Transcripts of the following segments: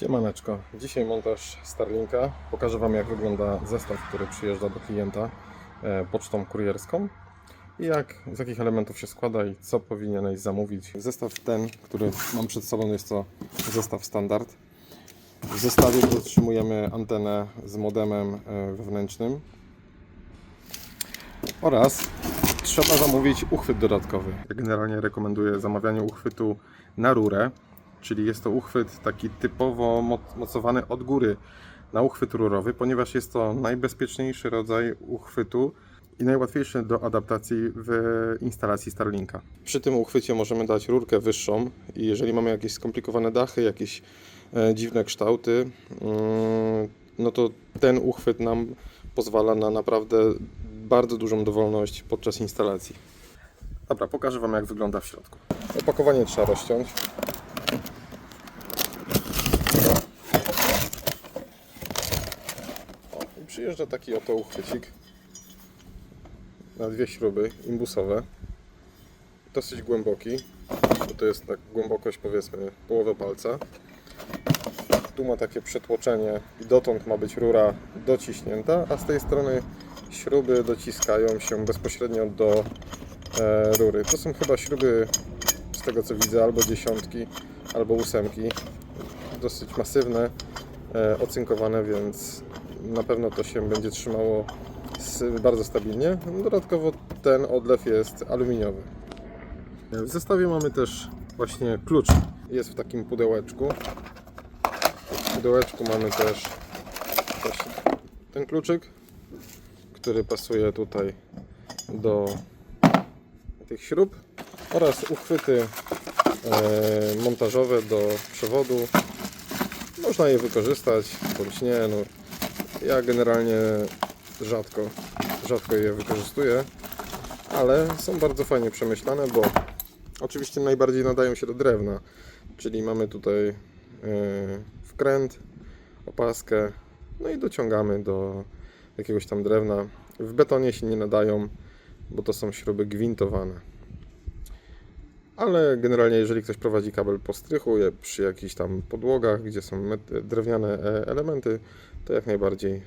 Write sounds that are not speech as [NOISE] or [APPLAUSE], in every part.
Siemaneczko, dzisiaj montaż Starlinka. Pokażę Wam jak wygląda zestaw, który przyjeżdża do klienta e, pocztą kurierską i jak, z jakich elementów się składa i co powinieneś zamówić. Zestaw ten, który mam przed sobą jest to zestaw standard. W zestawie otrzymujemy antenę z modemem e, wewnętrznym oraz trzeba zamówić uchwyt dodatkowy. Ja generalnie rekomenduję zamawianie uchwytu na rurę, czyli jest to uchwyt taki typowo moc- mocowany od góry na uchwyt rurowy, ponieważ jest to najbezpieczniejszy rodzaj uchwytu i najłatwiejszy do adaptacji w instalacji Starlinka. Przy tym uchwycie możemy dać rurkę wyższą i jeżeli mamy jakieś skomplikowane dachy, jakieś e, dziwne kształty, mm, no to ten uchwyt nam pozwala na naprawdę bardzo dużą dowolność podczas instalacji. Dobra, pokażę Wam jak wygląda w środku. Opakowanie trzeba rozciąć. O, i przyjeżdża taki oto uchwycik na dwie śruby imbusowe. Dosyć głęboki, bo to jest tak głębokość powiedzmy połowę palca. Tu ma takie przetłoczenie i dotąd ma być rura dociśnięta, a z tej strony śruby dociskają się bezpośrednio do e, rury. To są chyba śruby, z tego co widzę, albo dziesiątki, albo ósemki. Dosyć masywne, e, ocynkowane, więc na pewno to się będzie trzymało bardzo stabilnie. Dodatkowo ten odlew jest aluminiowy. W zestawie mamy też właśnie klucz. Jest w takim pudełeczku. W pudełeczku mamy też ten kluczyk, który pasuje tutaj do tych śrub oraz uchwyty e, montażowe do przewodu. Można je wykorzystać bądź nie. No, ja generalnie rzadko, rzadko je wykorzystuję, ale są bardzo fajnie przemyślane, bo oczywiście najbardziej nadają się do drewna, czyli mamy tutaj e, wkręt, opaskę, no i dociągamy do jakiegoś tam drewna. W betonie się nie nadają, bo to są śruby gwintowane. Ale generalnie, jeżeli ktoś prowadzi kabel po strychu, przy jakichś tam podłogach, gdzie są drewniane e, elementy, to jak najbardziej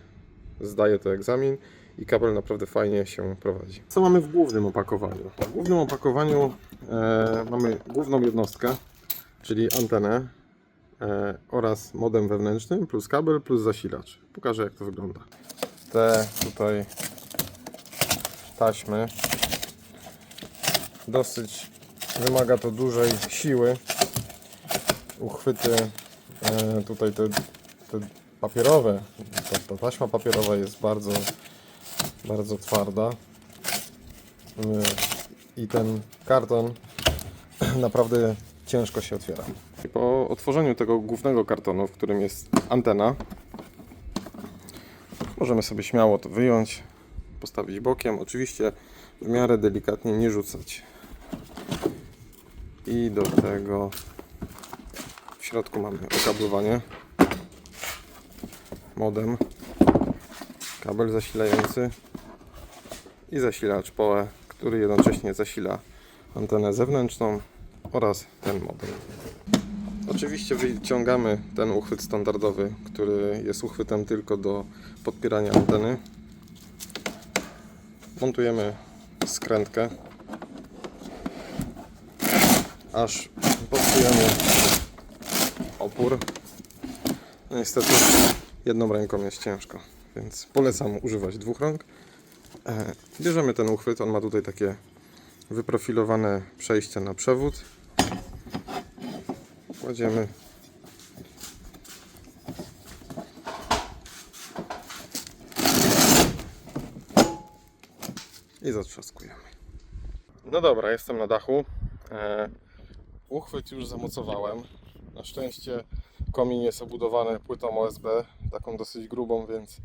zdaje to egzamin i kabel naprawdę fajnie się prowadzi. Co mamy w głównym opakowaniu? W głównym opakowaniu e, mamy główną jednostkę, czyli antenę e, oraz modem wewnętrzny, plus kabel, plus zasilacz. Pokażę jak to wygląda. Te tutaj taśmy dosyć wymaga to dużej siły. Uchwyty e, tutaj te, te papierowe, ta, ta taśma papierowa jest bardzo, bardzo twarda. E, I ten karton [CLEARS THROAT] naprawdę ciężko się otwiera. Po otworzeniu tego głównego kartonu, w którym jest antena, możemy sobie śmiało to wyjąć, postawić bokiem. Oczywiście w miarę delikatnie nie rzucać. I do tego. W środku mamy okablowanie, modem, kabel zasilający. I zasilacz PoE, który jednocześnie zasila antenę zewnętrzną oraz ten modem. Oczywiście wyciągamy ten uchwyt standardowy, który jest uchwytem tylko do podpierania anteny. Montujemy skrętkę aż podpijamy opór. No niestety jedną ręką jest ciężko, więc polecam używać dwóch rąk. E, Bierzemy ten uchwyt, on ma tutaj takie wyprofilowane przejście na przewód. Kładziemy i zatrzaskujemy. No dobra, jestem na dachu. Uchwyt już zamocowałem. Na szczęście komin jest obudowany płytą OSB, taką dosyć grubą, więc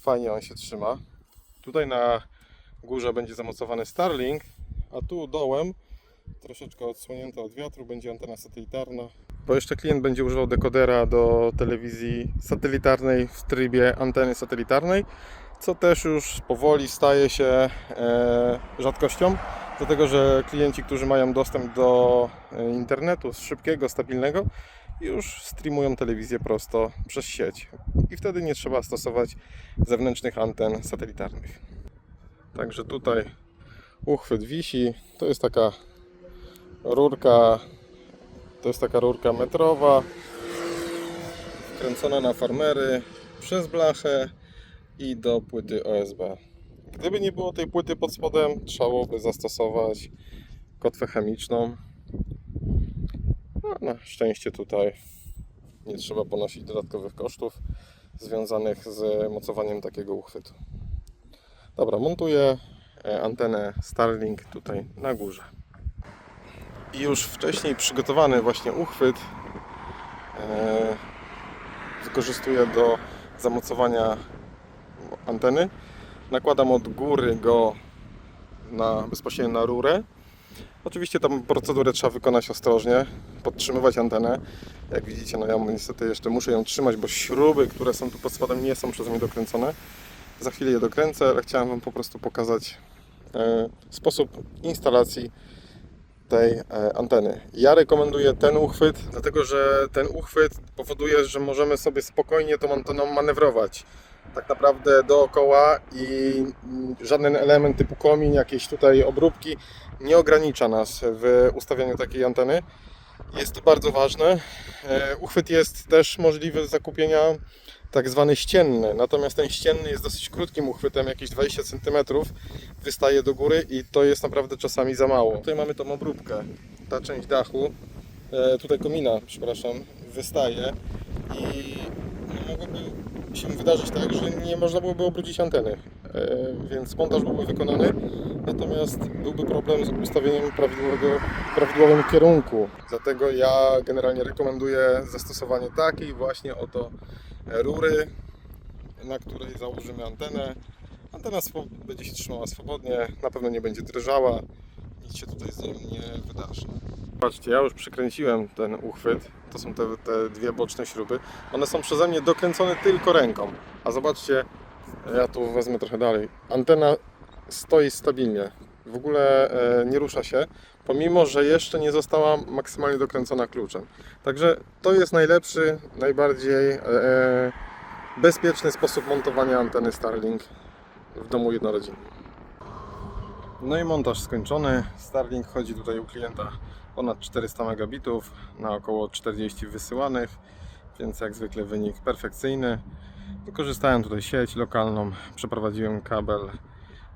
fajnie on się trzyma. Tutaj na górze będzie zamocowany Starlink, a tu dołem, troszeczkę odsłonięta od wiatru, będzie antena satelitarna. Bo jeszcze klient będzie używał dekodera do telewizji satelitarnej w trybie anteny satelitarnej, co też już powoli staje się e, rzadkością dlatego że klienci, którzy mają dostęp do e, internetu szybkiego, stabilnego, już streamują telewizję prosto przez sieć. I wtedy nie trzeba stosować zewnętrznych anten satelitarnych. Także tutaj uchwyt wisi. To jest taka rurka, to jest taka rurka metrowa, wkręcona na farmery przez blachę i do płyty OSB. Gdyby nie było tej płyty pod spodem, trzeba byłoby zastosować kotwę chemiczną. No, na szczęście tutaj nie trzeba ponosić dodatkowych kosztów związanych z mocowaniem takiego uchwytu. Dobra, montuję e, antenę Starlink tutaj na górze. I już wcześniej przygotowany właśnie uchwyt e, wykorzystuję do zamocowania anteny. Nakładam od góry go na, bezpośrednio na rurę. Oczywiście tą procedurę trzeba wykonać ostrożnie, podtrzymywać antenę. Jak widzicie, no ja niestety jeszcze muszę ją trzymać, bo śruby, które są tu pod spodem nie są przeze mnie dokręcone. Za chwilę je dokręcę, ale chciałem Wam po prostu pokazać e, sposób instalacji tej e, anteny. Ja rekomenduję ten uchwyt, dlatego że ten uchwyt powoduje, że możemy sobie spokojnie tą anteną manewrować. Tak naprawdę dookoła i mm, żaden element typu komin, jakieś tutaj obróbki nie ogranicza nas w ustawianiu takiej anteny. Jest to bardzo ważne. E, Uchwyt jest też możliwy do zakupienia tak zwany ścienny, natomiast ten ścienny jest dosyć krótkim uchwytem, jakieś 20 cm, wystaje do góry i to jest naprawdę czasami za mało. Tutaj mamy tą obróbkę, ta część dachu, e, tutaj komina, przepraszam, wystaje i no, mogłoby się wydarzyć tak, że nie można byłoby obrócić anteny, e, więc montaż byłby wykonany, natomiast byłby problem z ustawieniem prawidłowego, prawidłowym kierunku. Dlatego ja generalnie rekomenduję zastosowanie takiej właśnie oto rury, na której założymy antenę. Antena będzie się trzymała swobodnie, na pewno nie będzie drżała, nic się tutaj z nią nie wydarzy. Patrzcie, ja już przykręciłem ten uchwyt. To są te, te dwie boczne śruby. One są przeze mnie dokręcone tylko ręką. A zobaczcie, ja tu wezmę trochę dalej. Antena stoi stabilnie. W ogóle e, nie rusza się, pomimo że jeszcze nie została maksymalnie dokręcona kluczem. Także to jest najlepszy, najbardziej e, e, bezpieczny sposób montowania anteny Starlink w domu jednorodzinnym. No i montaż skończony. Starlink chodzi tutaj u klienta ponad 400 megabitów na około 40 wysyłanych, więc jak zwykle wynik perfekcyjny. Wykorzystałem tutaj sieć lokalną, przeprowadziłem kabel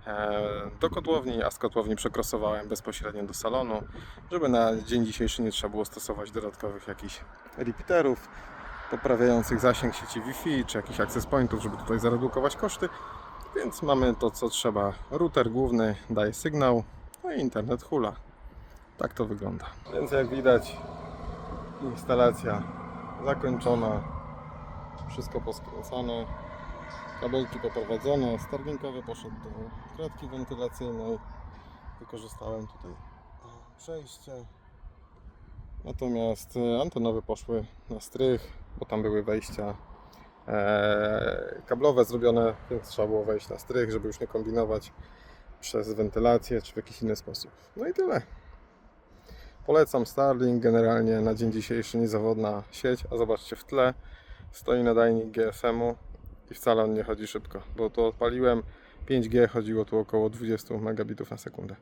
e, do kotłowni, a z kotłowni przekrosowałem bezpośrednio do salonu, żeby na dzień dzisiejszy nie trzeba było stosować dodatkowych jakichś repeaterów poprawiających zasięg sieci Wi-Fi czy jakichś access pointów, żeby tutaj zaredukować koszty. Więc mamy to co trzeba. Router główny daje sygnał, no i internet hula. Tak to wygląda. Więc jak widać instalacja zakończona. Wszystko poskręcane. Kabelki poprowadzone. Starlinkowy poszedł do kratki wentylacyjnej. Wykorzystałem tutaj przejście. Natomiast e, antenowe poszły na strych, bo tam były wejścia kablowe zrobione, więc trzeba było wejść na strych, żeby już nie kombinować przez wentylację czy w jakiś inny sposób. No i tyle. Polecam Starlink, generalnie na dzień dzisiejszy niezawodna sieć, a zobaczcie w tle stoi nadajnik GSM-u i wcale on nie chodzi szybko, bo to odpaliłem 5G chodziło tu około 20 megabitów na sekundę.